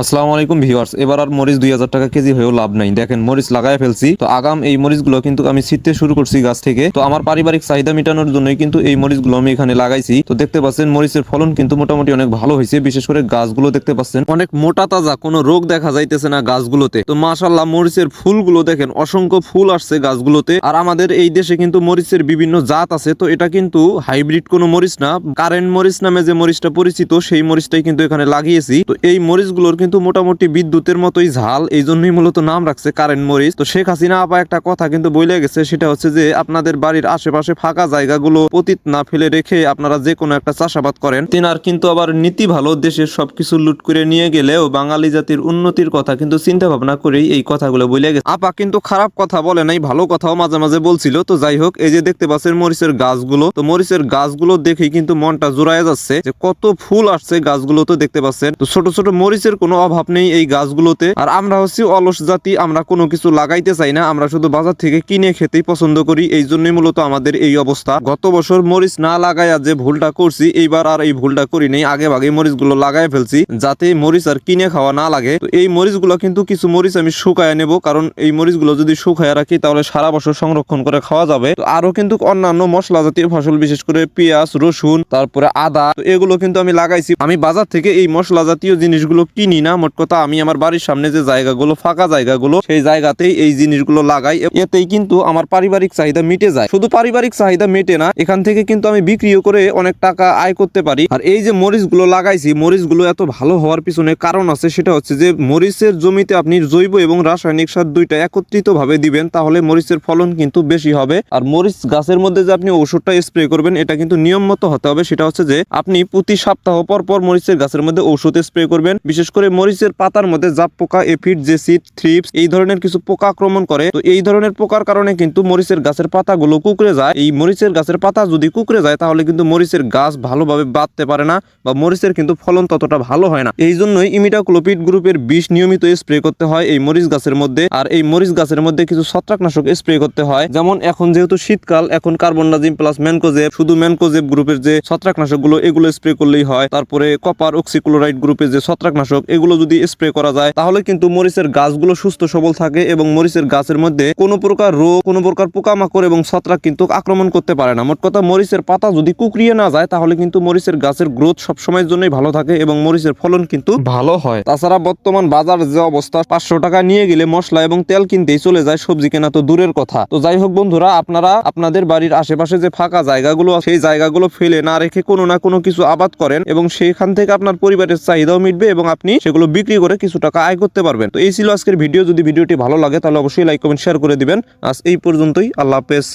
আসসালামু আলাইকুম ভিউয়ার্স, এবার আর মরিচ দুই হাজার টাকা কেজি হয়েও লাভ নাই। দেখেন, মরিচ লাগাই ফেলছি। তো আগাম এই মরিচগুলো কিন্তু আমি ছিটতে শুরু করছি গাছ থেকে। তো আমার পারিবারিক চাহিদা মেটানোর জন্যই কিন্তু এই মরিচগুলো আমি এখানে লাগাইছি। তো দেখতে পাচ্ছেন, মরিচের ফলন কিন্তু মোটামুটি অনেক ভালো হয়েছে। বিশেষ করে গাছগুলো দেখতে পাচ্ছেন, অনেক মোটা তাজা, কোনো রোগ দেখা যাইতেছে না গাছগুলোতে। তো মাশাল্লাহ মরিচের ফুলগুলো দেখেন, অসংখ্য ফুল আসছে গাছগুলোতে। আর আমাদের এই দেশে কিন্তু মরিচের বিভিন্ন জাত আছে। তো এটা কিন্তু হাইব্রিড কোনো মরিচ না। কারেন্ট মরিচ নামে যে মরিচটা পরিচিত, সেই মরিচটাই কিন্তু এখানে লাগিয়েছি। তো এই মরিচগুলোর কিন্তু মোটামুটি বিদ্যুতের মতোই ঝাল এই জন্যই মূলত নাম রাখছে কারেন্ট মরিচ। তো শেখ হাসিনা আপা একটা কথা কিন্তু বলে গেছে, সেটা হচ্ছে যে আপনাদের বাড়ির আশেপাশে ফাঁকা জায়গাগুলো পতিত না ফেলে রেখে আপনারা যে কোনো একটা চাষাবাদ করেন। তেনার কিন্তু আবার নীতি ভালো, দেশের সবকিছু লুট করে নিয়ে গেলেও বাঙালি জাতির উন্নতির কথা কিন্তু চিন্তা ভাবনা করেই এই কথাগুলো বলে গেছে। আপা কিন্তু খারাপ কথা বলে নাই, ভালো কথাও মাঝে মাঝে বলছিল। তো যাই হোক, এই যে দেখতে পাচ্ছেন মরিচের গাছগুলো, তো মরিচের গাছগুলো দেখেই কিন্তু মনটা জোড়ায় যাচ্ছে যে কত ফুল আসছে গাছগুলো তো দেখতে পাচ্ছেন। তো ছোট ছোট মরিচের কোনো অভাব নেই এই গাছগুলোতে। আর আমরা হচ্ছি অলস জাতি, আমরা কোনো কিছু লাগাইতে চাই না, আমরা শুধু বাজার থেকে কিনে খেতেই পছন্দ করি, এই জন্যই মূলত আমাদের এই অবস্থা। গত বছর মরিচ না লাগাইয়া যে ভুলটা করছি, এইবার আর এই ভুলটা করি নেই, আগে ভাগে মরিচগুলো লাগাই ফেলছি, যাতে মরিচ আর কিনে খাওয়া না লাগে। তো এই মরিচগুলো কিন্তু কিছু মরিচ আমি শুকায় নেব, কারণ এই মরিচগুলো যদি শুকায় রাখি, তাহলে সারা বছর সংরক্ষণ করে খাওয়া যাবে। তো আরও কিন্তু অন্যান্য মশলা জাতীয় ফসল, বিশেষ করে পেঁয়াজ, রসুন, তারপরে আদা এগুলো কিন্তু আমি লাগাইছি। আমি বাজার থেকে এই মশলা জাতীয় জিনিসগুলো কিনি না মোট কথা আমি আমার বাড়ির সামনে যে জায়গাগুলো, ফাঁকা জায়গাগুলো, সেই জায়গাতেই এই জিনিসগুলো লাগাই। এতেই কিন্তু আমার পারিবারিক চাহিদা মিটে যায়। শুধু পারিবারিক চাহিদা মেটে না, এখান থেকে কিন্তু আমি বিক্রিও করে অনেক টাকা আয় করতে পারি। আর এই যে মরিচগুলো লাগাইছি, মরিচগুলো এত ভালো হওয়ার পিছনে কারণ আছে, সেটা হচ্ছে যে মরিচের জমিতে আপনি জৈব এবং রাসায়নিক সার দুইটা একত্রিত ভাবে দিবেন, তাহলে মরিচের ফলন কিন্তু বেশি হবে। আর মরিচ গাছের মধ্যে যে আপনি ওষুধটা স্প্রে করবেন, এটা কিন্তু নিয়ম মতো হতে হবে। সেটা হচ্ছে যে আপনি প্রতি সপ্তাহ পর পর মরিচের গাছের মধ্যে ঔষধ স্প্রে করবেন। বিশেষ করে মরিচের পাতার মধ্যে জাপ পোকা, এফিড, জেসিড, থ্রিপস এই ধরনের কিছু পোকা আক্রমণ করে। তো এই ধরনের পোকার কারণে কিন্তু মরিচের গাছের পাতাগুলো কুকড়ে যায়। এই মরিচের গাছের পাতা যদি কুকড়ে যায়, তাহলে কিন্তু মরিচের গাছ ভালোভাবে বাঁধতে পারে না বা মরিচের কিন্তু ফলন ততটা ভালো হয় না। এই জন্যই ইমিডাক্লোপিড গ্রুপের বিষ নিয়মিত স্প্রে করতে হয় এই মরিচ গাছের মধ্যে। আর এই মরিচ গাছের মধ্যে কিছু ছত্রাকনাশক স্প্রে করতে হয়। যেমন এখন যেহেতু শীতকাল, এখন কার্বন কার্বনডাজিম প্লাস ম্যানকোজেব। শুধু ম্যানকোজেব গ্রুপের যে ছত্রাকনাশকগুলো এগুলো স্প্রে করলেই হয়। তারপরে কপার অক্সিক্লোরাইড গ্রুপের যে ছত্রাকনাশক, এগুলো যদি স্প্রে করা যায় তাহলে কিন্তু মরিচের গাছগুলো সুস্থ সবল থাকে এবং মরিচের গাছের মধ্যে কোনো প্রকার রোগ কোনো প্রকার পোকামাকড় এবং ছত্রাক কিন্তু আক্রমণ করতে পারে না। মোট কথা মরিচের পাতা যদি কুকরিয়ে না যায় তাহলে কিন্তু মরিচের গাছের গ্রোথ সবসময়ের জন্যই ভালো থাকে এবং মরিচের ফলন কিন্তু ভালো হয়। তাছাড়া বর্তমান বাজার যে অবস্থা পাঁচশো টাকা নিয়ে গেলে মশলা এবং তেল কিনতেই চলে যায় সবজি কেনা তো দূরের কথা। তো যাই হোক বন্ধুরা আপনারা আপনাদের বাড়ির আশেপাশে যে ফাঁকা জায়গাগুলো আছে, সেই জায়গাগুলো ফেলে না রেখে কোনো না কোনো কিছু আবাদ করেন এবং সেখান থেকে আপনার পরিবারের চাহিদাও মিটবে এবং আপনি সেগুলো বিক্রি করে কিছু টাকা আয় করতে পারবেন। তো এই ছিল আজকের ভিডিও। যদি ভিডিওটি ভালো লাগে, তাহলে অবশ্যই লাইক কমেন্ট শেয়ার করে দিবেন। আজ এই পর্যন্তই। আল্লাহ হাফেজ।